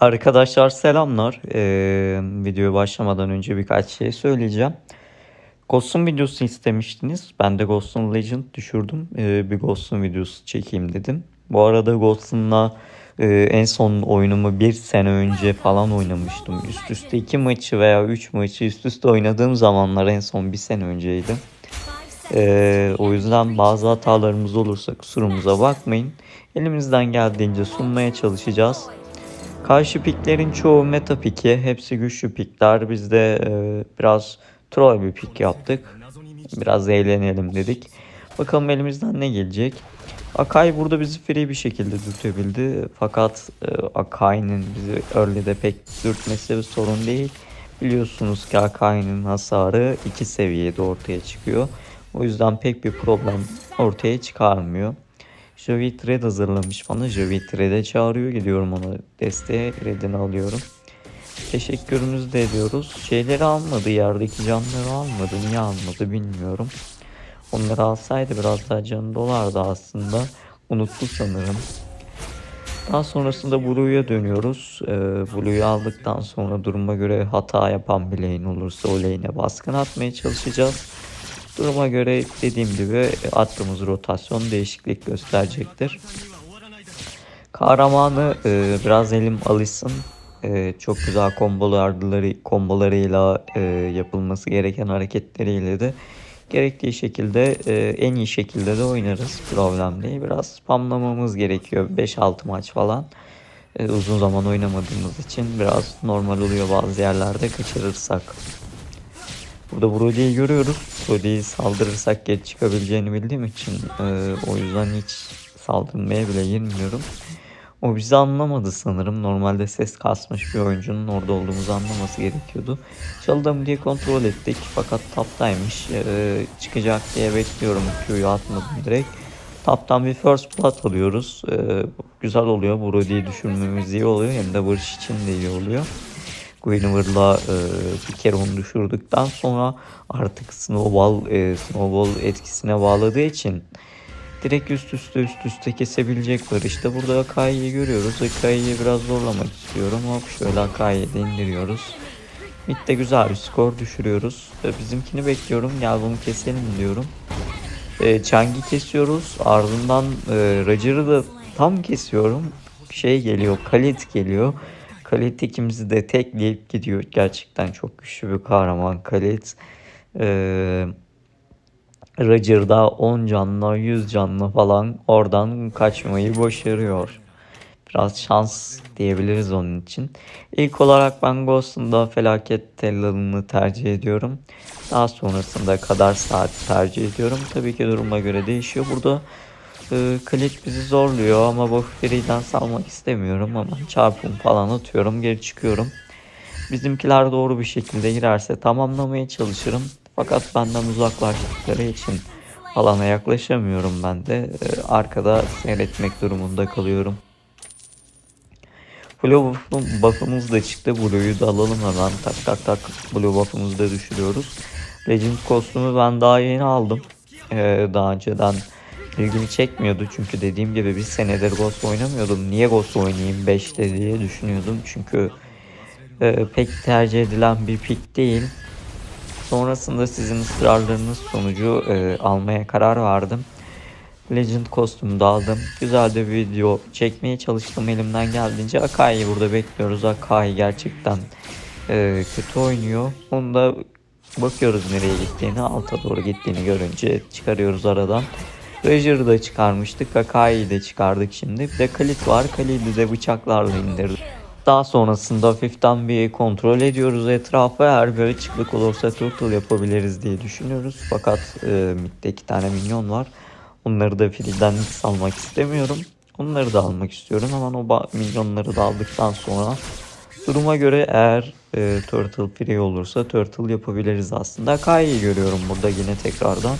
Arkadaşlar selamlar. Ee, videoya başlamadan önce birkaç şey söyleyeceğim. Ghost'un videosu istemiştiniz. Ben de Ghost'un Legend düşürdüm. Ee, bir Ghost'un videosu çekeyim dedim. Bu arada Ghost'unla e, en son oyunumu bir sene önce falan oynamıştım. Üst üste iki maçı veya üç maçı üst üste oynadığım zamanlar en son bir sene önceydi. Ee, o yüzden bazı hatalarımız olursa kusurumuza bakmayın. Elimizden geldiğince sunmaya çalışacağız. Karşı piklerin çoğu meta piki. Hepsi güçlü pikler. Biz de e, biraz troll bir pik yaptık. Biraz eğlenelim dedik. Bakalım elimizden ne gelecek. Akai burada bizi free bir şekilde dürtebildi. Fakat e, Akai'nin bizi early'de pek dürtmesi bir sorun değil. Biliyorsunuz ki Akai'nin hasarı iki seviyede ortaya çıkıyor. O yüzden pek bir problem ortaya çıkarmıyor. Javi Red hazırlamış bana. Javi Red'e çağırıyor. Gidiyorum ona desteğe. Red'ini alıyorum. Teşekkürümüzü de ediyoruz. Şeyleri almadı. Yerdeki canları almadı. Niye almadı bilmiyorum. Onları alsaydı biraz daha canı dolardı aslında. Unuttu sanırım. Daha sonrasında Blue'ya dönüyoruz. Ee, Blue'yu aldıktan sonra duruma göre hata yapan bir lane olursa o lane'e baskın atmaya çalışacağız. Duruma göre dediğim gibi attığımız rotasyon değişiklik gösterecektir. Kahramanı e, biraz elim alışsın. E, çok güzel kombolarları, kombolarıyla e, yapılması gereken hareketleriyle de gerektiği şekilde e, en iyi şekilde de oynarız. Problem değil. Biraz spamlamamız gerekiyor. 5-6 maç falan. E, uzun zaman oynamadığımız için biraz normal oluyor bazı yerlerde kaçırırsak. Burada Brody'yi görüyoruz. Brody'yi saldırırsak geç çıkabileceğini bildiğim için e, o yüzden hiç saldırmaya bile girmiyorum. O bizi anlamadı sanırım. Normalde ses kasmış bir oyuncunun orada olduğumuzu anlaması gerekiyordu. Çaldım diye kontrol ettik fakat taptaymış. E, çıkacak diye bekliyorum. Q'yu atmadım direkt. Taptan bir first blood alıyoruz. E, güzel oluyor. Brody'yi düşürmemiz iyi oluyor. Hem de Barış için de iyi oluyor. Guinevere'la e, bir kere onu düşürdükten sonra artık Snowball, e, Snowball etkisine bağladığı için direkt üst üste üst üste kesebilecek var. İşte burada Akai'yi görüyoruz. Akai'yi biraz zorlamak istiyorum. Hop şöyle Akai'yi de indiriyoruz. Mid'de güzel bir skor düşürüyoruz. E, bizimkini bekliyorum. Gel bunu keselim diyorum. E, Chang'i kesiyoruz. Ardından e, Roger'ı da tam kesiyorum. Şey geliyor. Khalid geliyor. Khalid ikimizi de tekleyip gidiyor. Gerçekten çok güçlü bir kahraman Khalid. Ee, Roger'da 10 canla 100 canla falan oradan kaçmayı başarıyor. Biraz şans diyebiliriz onun için. İlk olarak ben Ghost'un felaket tellalını tercih ediyorum. Daha sonrasında kadar saat tercih ediyorum. Tabii ki duruma göre değişiyor. Burada e, Klik bizi zorluyor ama bu free'den salmak istemiyorum ama çarpım falan atıyorum geri çıkıyorum. Bizimkiler doğru bir şekilde girerse tamamlamaya çalışırım. Fakat benden uzaklaştıkları için alana yaklaşamıyorum ben de. E, arkada seyretmek durumunda kalıyorum. Blue buff'ımız da çıktı. Blue'yu da alalım hemen. Tak tak tak Blue buff'ımızı da düşürüyoruz. Legend kostümü ben daha yeni aldım. Ee, daha önceden ilgimi çekmiyordu çünkü dediğim gibi bir senedir Ghost oynamıyordum. Niye Ghost oynayayım 5'te diye düşünüyordum. Çünkü e, pek tercih edilen bir pick değil. Sonrasında sizin ısrarlarınız sonucu e, almaya karar verdim. Legend kostümü de aldım. Güzel de bir video çekmeye çalıştım elimden geldiğince. Akai'yi burada bekliyoruz. Akai gerçekten e, kötü oynuyor. Onu da bakıyoruz nereye gittiğini. Alta doğru gittiğini görünce çıkarıyoruz aradan. Treasure'ı da çıkarmıştık. Kakai'yi de çıkardık şimdi. Bir de Kalit var. Kalit'i de bıçaklarla indirdik. Daha sonrasında hafiften bir kontrol ediyoruz etrafı. Eğer bir açıklık olursa turtle yapabiliriz diye düşünüyoruz. Fakat e, midde iki tane minyon var. Onları da free'den hiç salmak istemiyorum. Onları da almak istiyorum. Hemen o milyonları da aldıktan sonra duruma göre eğer e, Turtle free olursa Turtle yapabiliriz aslında. Akai'yi görüyorum burada yine tekrardan.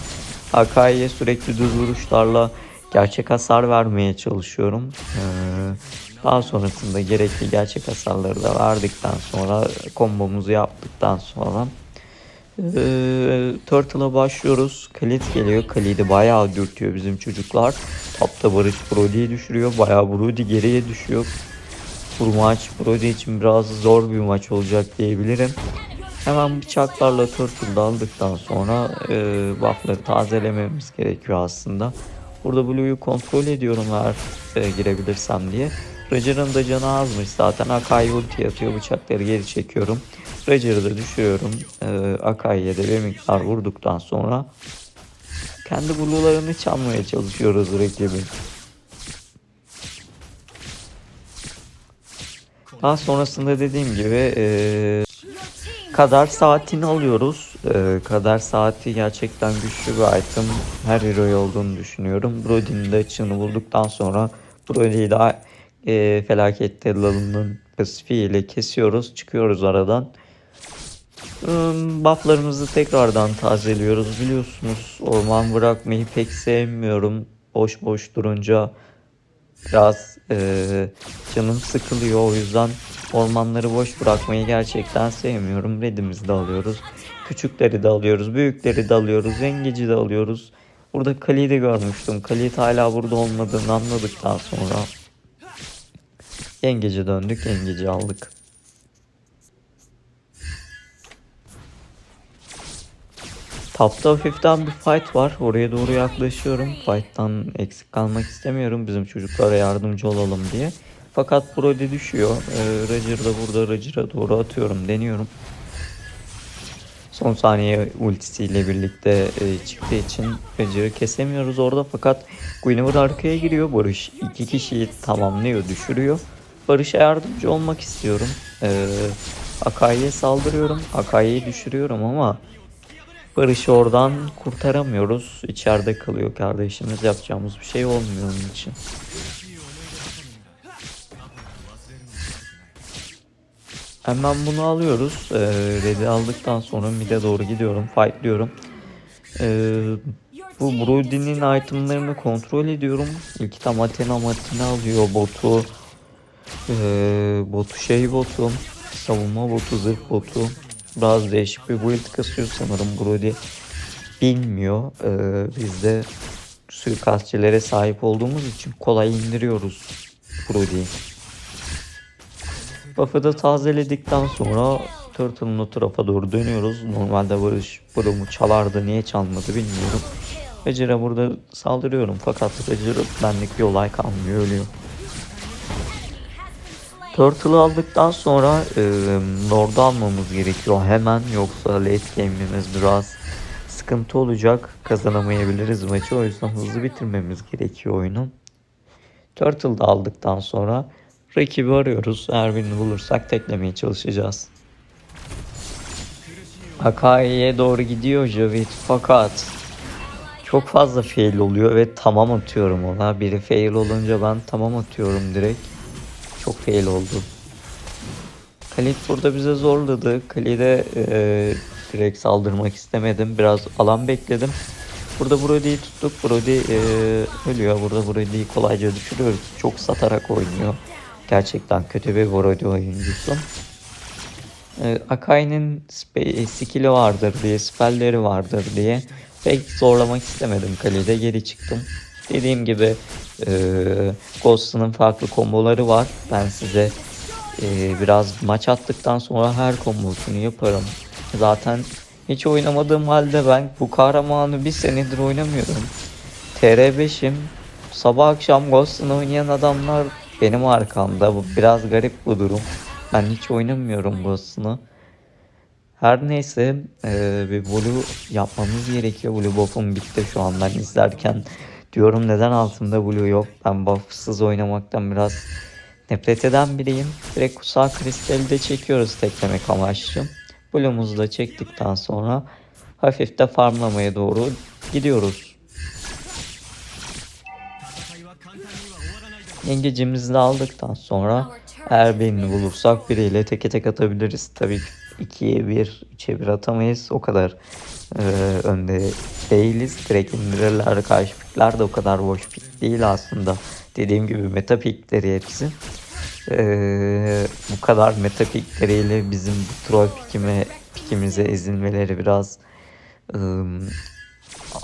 Akai'ye sürekli düz vuruşlarla gerçek hasar vermeye çalışıyorum. Ee, daha sonrasında gerekli gerçek hasarları da verdikten sonra kombomuzu yaptıktan sonra ee, Turtle'a başlıyoruz. Khalid geliyor. Khalid'i bayağı dürtüyor bizim çocuklar. Tapta Barış Brody'yi düşürüyor. Bayağı Brody geriye düşüyor. Bu maç Brody için biraz zor bir maç olacak diyebilirim. Hemen bıçaklarla Turtle'da aldıktan sonra e, buff'ları tazelememiz gerekiyor aslında. Burada Blue'yu kontrol ediyorum eğer e, girebilirsem diye. Roger'ın da canı azmış zaten. Akai ulti atıyor bıçakları geri çekiyorum. Roger'ı da düşürüyorum. E, Akai'ye de bir miktar vurduktan sonra kendi blue'larını çalmaya çalışıyoruz rakibin. Daha sonrasında dediğim gibi e, kadar saatini alıyoruz. E, kadar saati gerçekten güçlü bir item. Her hero'ya olduğunu düşünüyorum. Brody'nin de açığını bulduktan sonra Brody'yi daha e, felaket tellalının pasifiyle kesiyoruz. Çıkıyoruz aradan. Hmm, Bufflarımızı tekrardan tazeliyoruz. Biliyorsunuz orman bırakmayı pek sevmiyorum. Boş boş durunca biraz e, canım sıkılıyor. O yüzden ormanları boş bırakmayı gerçekten sevmiyorum. Redimizi de alıyoruz. Küçükleri de alıyoruz. Büyükleri de alıyoruz. Zengeci de alıyoruz. Burada Kali'yi de görmüştüm. Kali'yi hala burada olmadığını anladıktan sonra Yengeci döndük. Yengeci aldık. Tapta hafiften bir fight var. Oraya doğru yaklaşıyorum. Fight'tan eksik kalmak istemiyorum. Bizim çocuklara yardımcı olalım diye. Fakat Brody düşüyor. Ee, Roger da burada Roger'a doğru atıyorum. Deniyorum. Son saniye ultisiyle birlikte e, çıktığı için Roger'ı kesemiyoruz orada. Fakat Guinevere arkaya giriyor. Barış iki kişiyi tamamlıyor, düşürüyor. Barış'a yardımcı olmak istiyorum. Ee, Akai'ye saldırıyorum. Akai'yi düşürüyorum ama Barış'ı oradan kurtaramıyoruz. İçeride kalıyor kardeşimiz. Yapacağımız bir şey olmuyor onun için. Hemen bunu alıyoruz. Ee, Red'i aldıktan sonra mid'e doğru gidiyorum. Fightlıyorum. Ee, bu Brody'nin itemlarını kontrol ediyorum. İlk tam Athena Matina alıyor botu. Ee, botu şey botu. Savunma botu, zırh botu. Biraz değişik bir build kasıyor sanırım Brody. Bilmiyor. Ee, biz de suikastçilere sahip olduğumuz için kolay indiriyoruz Brody'yi. Buff'ı tazeledikten sonra Turtle'ın o tarafa doğru dönüyoruz. Normalde Barış Broom'u çalardı. Niye çalmadı bilmiyorum. Roger'a burada saldırıyorum. Fakat Roger benlik bir olay kalmıyor. Ölüyor. Turtle'ı aldıktan sonra e, Lord'u almamız gerekiyor hemen. Yoksa late game'imiz biraz sıkıntı olacak. Kazanamayabiliriz maçı. O yüzden hızlı bitirmemiz gerekiyor oyunu. Turtle'ı da aldıktan sonra rakibi arıyoruz. Eğer birini bulursak teklemeye çalışacağız. Akai'ye doğru gidiyor Javid fakat çok fazla fail oluyor ve tamam atıyorum ona. Biri fail olunca ben tamam atıyorum direkt. Çok fail oldu. Khalid burada bize zorladı. Khalid'e e, direkt saldırmak istemedim. Biraz alan bekledim. Burada Brody'yi tuttuk. Brody e, ölüyor. Burada Brody'yi kolayca düşürüyoruz. Çok satarak oynuyor. Gerçekten kötü bir Brody oyuncusu. E, Akai'nin skill'i vardır diye, spellleri vardır diye pek zorlamak istemedim Khalid'e. Geri çıktım. Dediğim gibi e, Ghost'un farklı komboları var. Ben size e, biraz maç attıktan sonra her kombosunu yaparım. Zaten hiç oynamadığım halde ben bu kahramanı bir senedir oynamıyorum. TR5'im. Sabah akşam Ghost'un oynayan adamlar benim arkamda. Bu biraz garip bu durum. Ben hiç oynamıyorum Ghost'unu. Her neyse e, bir Blue yapmamız gerekiyor. Blue buff'um bitti şu an ben izlerken. Diyorum neden altımda Blue yok. Ben buff'sız oynamaktan biraz nefret eden biriyim. Direkt kutsal kristali de çekiyoruz teklemek amaçlı. Blue'umuzu da çektikten sonra hafif de farmlamaya doğru gidiyoruz. Yengecimizi de aldıktan sonra eğer birini bulursak biriyle teke tek atabiliriz. Tabii ki 2'ye 1, 3'e 1 atamayız. O kadar e, önde değiliz. Direkt indirirler. Karşı pikler de o kadar boş pik değil aslında. Dediğim gibi meta pikleri hepsi. E, bu kadar meta pikleriyle bizim bu troll pikime, pikimize ezilmeleri biraz e,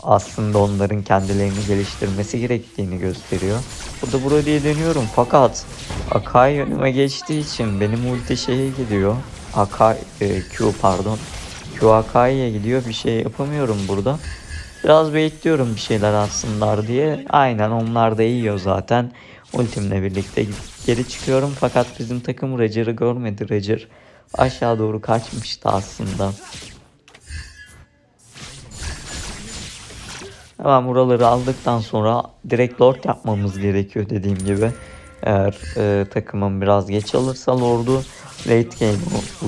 aslında onların kendilerini geliştirmesi gerektiğini gösteriyor. Burada Brody'ye dönüyorum fakat Akai önüme geçtiği için benim ulti şeye gidiyor. Akai, e, Q pardon. Q Akai'ye gidiyor bir şey yapamıyorum burada. Biraz bekliyorum bir şeyler atsınlar diye. Aynen onlar da yiyor zaten. Ultimle birlikte geri çıkıyorum fakat bizim takım Roger'ı görmedi. Roger aşağı doğru kaçmıştı aslında. Hemen buraları aldıktan sonra direkt lord yapmamız gerekiyor dediğim gibi. Eğer e, takımım biraz geç alırsa lordu late game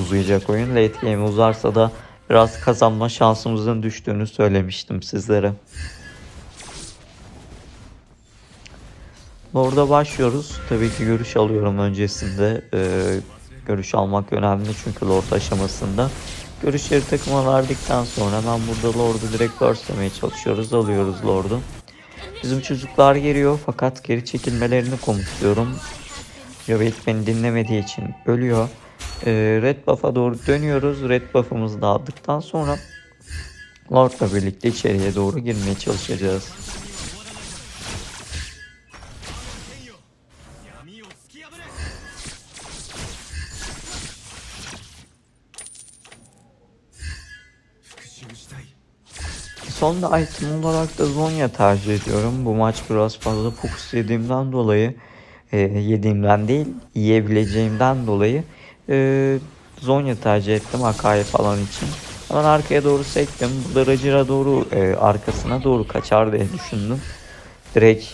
uzayacak oyun. Late game uzarsa da biraz kazanma şansımızın düştüğünü söylemiştim sizlere. Lord'a başlıyoruz. Tabii ki görüş alıyorum öncesinde. E, görüş almak önemli çünkü Lord aşamasında. Görüşleri takıma verdikten sonra ben burada Lord'u direkt burstlemeye çalışıyoruz. Alıyoruz Lord'u. Bizim çocuklar geliyor fakat geri çekilmelerini komutluyorum. Javit beni dinlemediği için ölüyor. Ee, Red Buff'a doğru dönüyoruz. Red Buff'ımızı da aldıktan sonra Lord'la birlikte içeriye doğru girmeye çalışacağız. Son da item olarak da Zonya tercih ediyorum. Bu maç biraz fazla fokus yediğimden dolayı e, yediğimden değil yiyebileceğimden dolayı e, Zonya tercih ettim Akai falan için. Hemen arkaya doğru sektim. Burada Rajira doğru e, arkasına doğru kaçar diye düşündüm. Direkt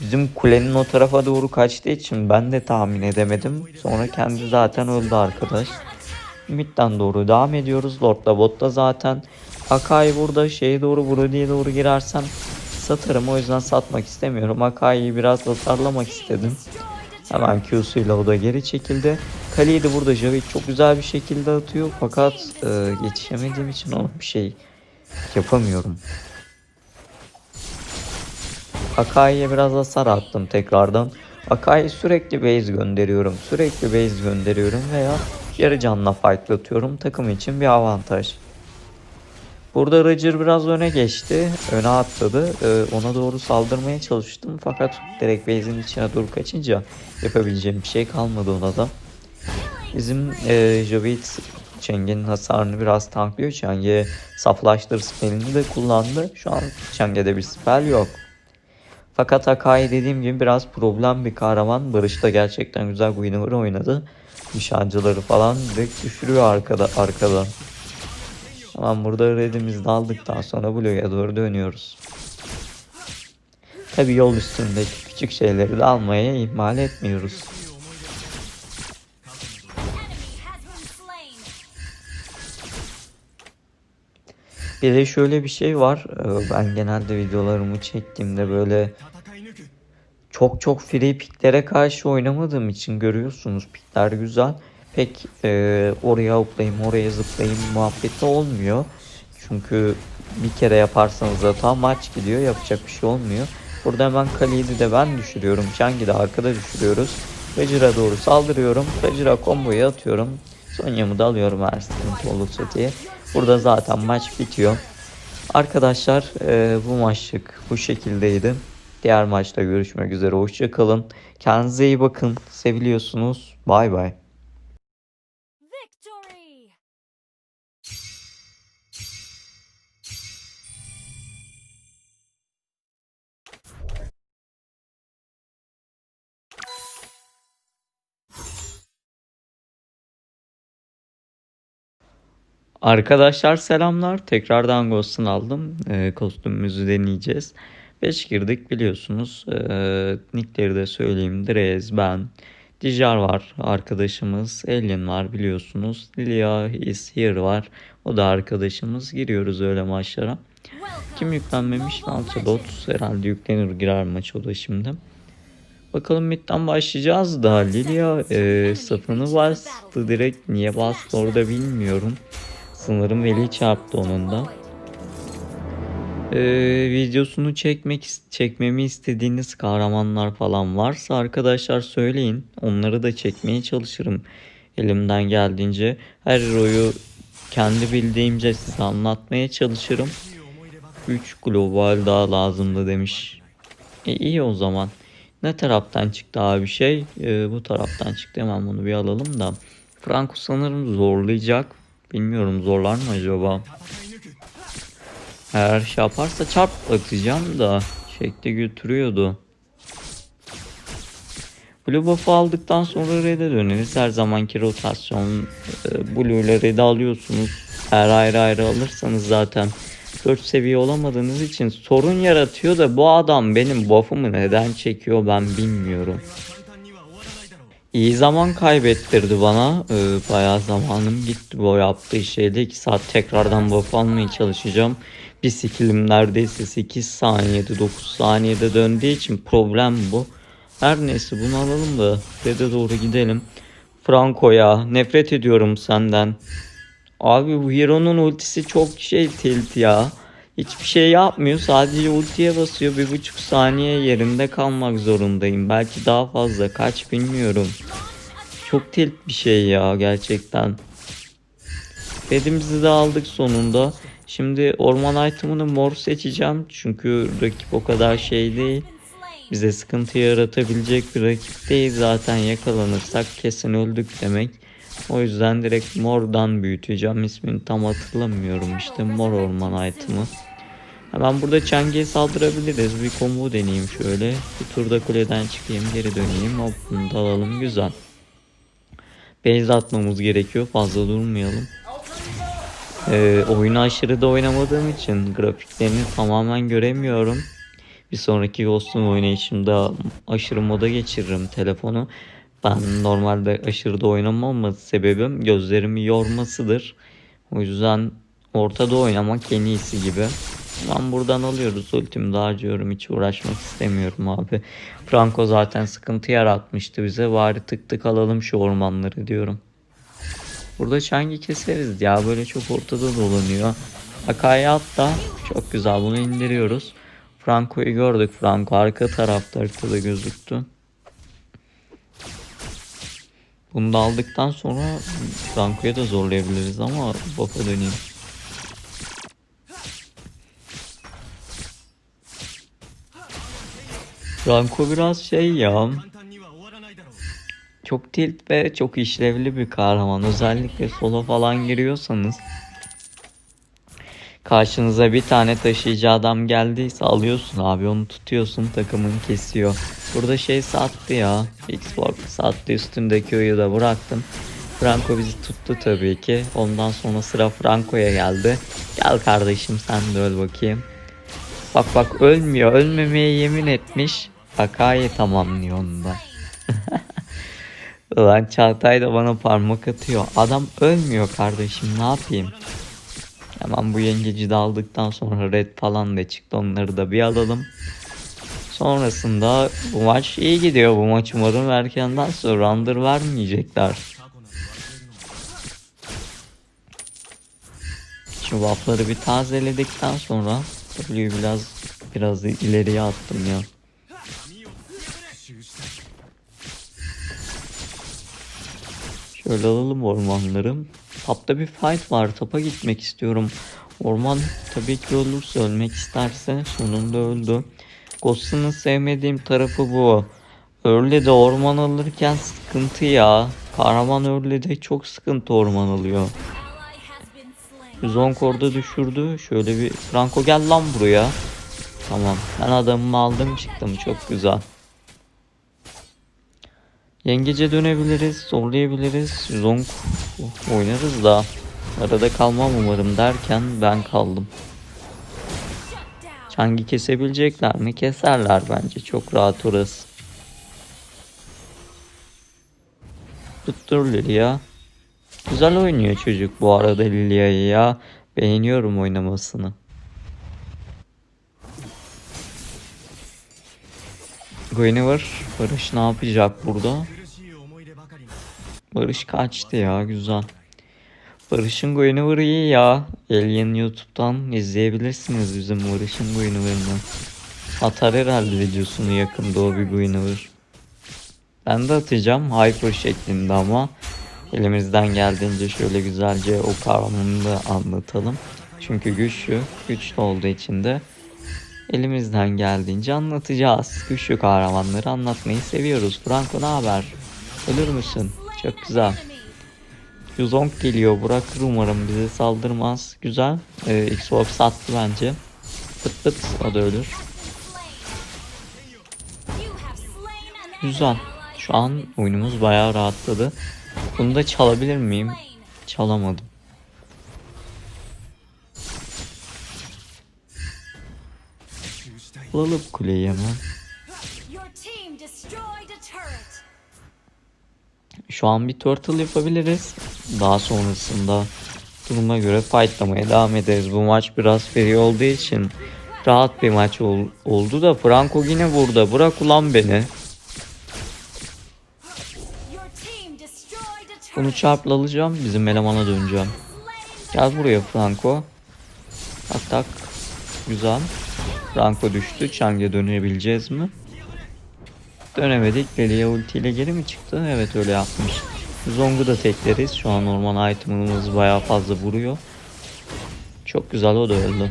bizim kulenin o tarafa doğru kaçtığı için ben de tahmin edemedim. Sonra kendi zaten öldü arkadaş. Mid'den doğru devam ediyoruz. Lord'la bot'ta zaten Akai burada şeye doğru Brody'ye doğru girersem satarım. O yüzden satmak istemiyorum. Akai'yi biraz hasarlamak istedim. Hemen Q'suyla o da geri çekildi. Kaleyi de burada Javit çok güzel bir şekilde atıyor. Fakat e, yetişemediğim için ona bir şey yapamıyorum. Akai'ye biraz hasar attım tekrardan. Akai'ye sürekli base gönderiyorum. Sürekli base gönderiyorum veya yarı canla fightlatıyorum. Takım için bir avantaj. Burada Roger biraz öne geçti. Öne atladı. Ee, ona doğru saldırmaya çalıştım. Fakat direkt base'in içine doğru kaçınca yapabileceğim bir şey kalmadı ona da. Bizim e, Javit Cheng'in hasarını biraz tanklıyor. Cheng'e saflaştır spellini de kullandı. Şu an Cheng'e bir spell yok. Fakat Akai dediğim gibi biraz problem bir kahraman. Barış da gerçekten güzel Guinevere oynadı. Nişancıları falan direkt düşürüyor arkada arkadan. Tamam burada redimizi de aldıktan sonra Blue'ya doğru dönüyoruz. Tabi yol üstündeki küçük şeyleri de almaya ihmal etmiyoruz. Bir de şöyle bir şey var. Ee, ben genelde videolarımı çektiğimde böyle çok çok free picklere karşı oynamadığım için görüyorsunuz pikler güzel pek e, oraya hoplayayım oraya zıplayayım muhabbeti olmuyor. Çünkü bir kere yaparsanız hata maç gidiyor yapacak bir şey olmuyor. Burada hemen Khalid'i de ben düşürüyorum. Shang'i de arkada düşürüyoruz. Vajira doğru saldırıyorum. Vajira komboyu atıyorum. Sonya'mı da alıyorum her sıkıntı olursa diye. Burada zaten maç bitiyor. Arkadaşlar e, bu maçlık bu şekildeydi. Diğer maçta görüşmek üzere. Hoşçakalın. Kendinize iyi bakın. Seviliyorsunuz. Bay bay. Arkadaşlar selamlar. Tekrardan Ghost'un aldım. E, kostümümüzü deneyeceğiz. 5 girdik biliyorsunuz. E, nickleri de söyleyeyim. Drez, ben, Dijar var arkadaşımız. Alien var biliyorsunuz. Lilia is here var. O da arkadaşımız. Giriyoruz öyle maçlara. Kim yüklenmemiş? Lancelot herhalde yüklenir girer maç o da şimdi. Bakalım midden başlayacağız da Lilia e, safını bastı direkt niye bastı orada bilmiyorum. Sanırım Veli çarptı onun da. Ee, videosunu çekmek çekmemi istediğiniz kahramanlar falan varsa arkadaşlar söyleyin. Onları da çekmeye çalışırım. Elimden geldiğince her hero'yu kendi bildiğimce size anlatmaya çalışırım. 3 global daha lazımdı demiş. E, iyi o zaman. Ne taraftan çıktı abi şey? E, bu taraftan çıktı. Hemen bunu bir alalım da. Franco sanırım zorlayacak. Bilmiyorum zorlar mı acaba? Eğer şey yaparsa çarp atacağım da şekli götürüyordu. Blue buff'ı aldıktan sonra red'e döneriz. Her zamanki rotasyon e, Blue'ları red'e alıyorsunuz. Eğer ayrı ayrı alırsanız zaten 4 seviye olamadığınız için sorun yaratıyor da bu adam benim buff'ımı neden çekiyor ben bilmiyorum. İyi zaman kaybettirdi bana. Ee, bayağı zamanım gitti bu yaptığı şeyde. 2 saat tekrardan buff almaya çalışacağım. Bir skillim neredeyse 8 saniyede 9 saniyede döndüğü için problem bu. Her neyse bunu alalım da dede doğru gidelim. Franco ya nefret ediyorum senden. Abi bu Hero'nun ultisi çok şey tilt ya. Hiçbir şey yapmıyor. Sadece ultiye basıyor. Bir buçuk saniye yerinde kalmak zorundayım. Belki daha fazla. Kaç bilmiyorum. Çok tilt bir şey ya gerçekten. Bedimizi de aldık sonunda. Şimdi orman itemını mor seçeceğim. Çünkü rakip o kadar şey değil. Bize sıkıntı yaratabilecek bir rakip değil. Zaten yakalanırsak kesin öldük demek. O yüzden direkt mordan büyüteceğim. İsmini tam hatırlamıyorum işte mor orman item'ı. Hemen burada Chang'e saldırabiliriz. Bir combo deneyeyim şöyle. Bir turda kuleden çıkayım geri döneyim. Hop bunu da alalım güzel. Base atmamız gerekiyor. Fazla durmayalım. Ee, oyunu aşırı da oynamadığım için grafiklerini tamamen göremiyorum. Bir sonraki Ghost'un oynayışımda aşırı moda geçiririm telefonu. Ben normalde aşırı da oynamama sebebim gözlerimi yormasıdır. O yüzden ortada oynamak en iyisi gibi. Ben buradan alıyoruz ultimi de harcıyorum hiç uğraşmak istemiyorum abi. Franco zaten sıkıntı yaratmıştı bize bari tık tık alalım şu ormanları diyorum. Burada Chang'i keseriz ya böyle çok ortada dolanıyor. Akai'ye at da çok güzel bunu indiriyoruz. Franco'yu gördük. Franco arka tarafta haritada gözüktü. Bunu da aldıktan sonra Franco'ya da zorlayabiliriz ama buff'a döneyim. Franco biraz şey ya. Çok tilt ve çok işlevli bir kahraman. Özellikle solo falan giriyorsanız karşınıza bir tane taşıyıcı adam geldiyse alıyorsun abi onu tutuyorsun takımın kesiyor. Burada şey sattı ya. Xbox sattı üstündeki oyu da bıraktım. Franco bizi tuttu tabii ki. Ondan sonra sıra Franco'ya geldi. Gel kardeşim sen de öl bakayım. Bak bak ölmüyor. Ölmemeye yemin etmiş. Akai tamamlıyor onu da. Ulan Çağatay da bana parmak atıyor. Adam ölmüyor kardeşim ne yapayım? Hemen bu yengeci de aldıktan sonra red falan da çıktı. Onları da bir alalım. Sonrasında bu maç iyi gidiyor. Bu maç umarım erkenden sonra render vermeyecekler. Şu buff'ları bir tazeledikten sonra W'yu biraz biraz ileriye attım ya. Şöyle alalım ormanları. Tapta bir fight var. Tapa gitmek istiyorum. Orman tabii ki ölürse ölmek isterse sonunda öldü. Ghost'un sevmediğim tarafı bu. Early'de orman alırken sıkıntı ya. Kahraman Early'de çok sıkıntı orman alıyor. Zonkord'u düşürdü. Şöyle bir Franco gel lan buraya. Tamam. Ben adamımı aldım çıktım. Çok güzel. Yengece dönebiliriz. Zorlayabiliriz. Zonk oynarız da. Arada kalmam umarım derken ben kaldım. Çangi kesebilecekler mi? Keserler bence. Çok rahat orası. Tuttur Lilia. Güzel oynuyor çocuk bu arada Lilia'yı ya. Beğeniyorum oynamasını. Guinevere Barış ne yapacak burada? Barış kaçtı ya güzel. Barış'ın Guinevere'ı iyi ya. Alien YouTube'dan izleyebilirsiniz bizim Barış'ın Guinevere'ını. Atar herhalde videosunu yakında o bir Guinevere. Ben de atacağım Hyper şeklinde ama elimizden geldiğince şöyle güzelce o kavramını da anlatalım. çünkü güçlü. Güçlü olduğu için de elimizden geldiğince anlatacağız. Güçlü kahramanları anlatmayı seviyoruz. Franco ne haber? Ölür müsün? Çok güzel. Yuzong geliyor. Bırakır umarım bize saldırmaz. Güzel. Ee, Xbox sattı bence. Pıt pıt o da ölür. Güzel. Şu an oyunumuz bayağı rahatladı. Bunu da çalabilir miyim? Çalamadım. Alalım kuleyi hemen. Şu an bir turtle yapabiliriz. Daha sonrasında duruma göre fightlamaya devam ederiz. Bu maç biraz free olduğu için rahat bir maç ol- oldu da Franco yine burada. Bırak ulan beni. Bunu çarpla alacağım. Bizim elemana döneceğim. Gel buraya Franco. Tak tak. Güzel. Franco düştü. Chang'e dönebileceğiz mi? Dönemedik. Lilia ultiyle geri mi çıktı? Evet öyle yapmış. Zong'u da tekleriz. Şu an orman item'ımız bayağı fazla vuruyor. Çok güzel o da öldü.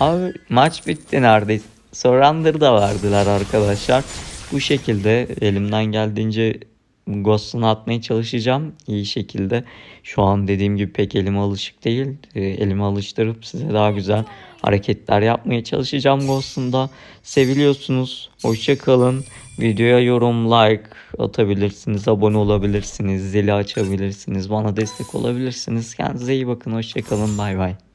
Abi maç bitti neredeyse. Surrender da verdiler arkadaşlar. Bu şekilde elimden geldiğince Ghost'unu atmaya çalışacağım iyi şekilde. Şu an dediğim gibi pek elime alışık değil. Ee, elime alıştırıp size daha güzel hareketler yapmaya çalışacağım Ghost'unda. Seviliyorsunuz. Hoşça kalın. Videoya yorum, like atabilirsiniz. Abone olabilirsiniz. Zili açabilirsiniz. Bana destek olabilirsiniz. Kendinize iyi bakın. Hoşça kalın. Bay bay.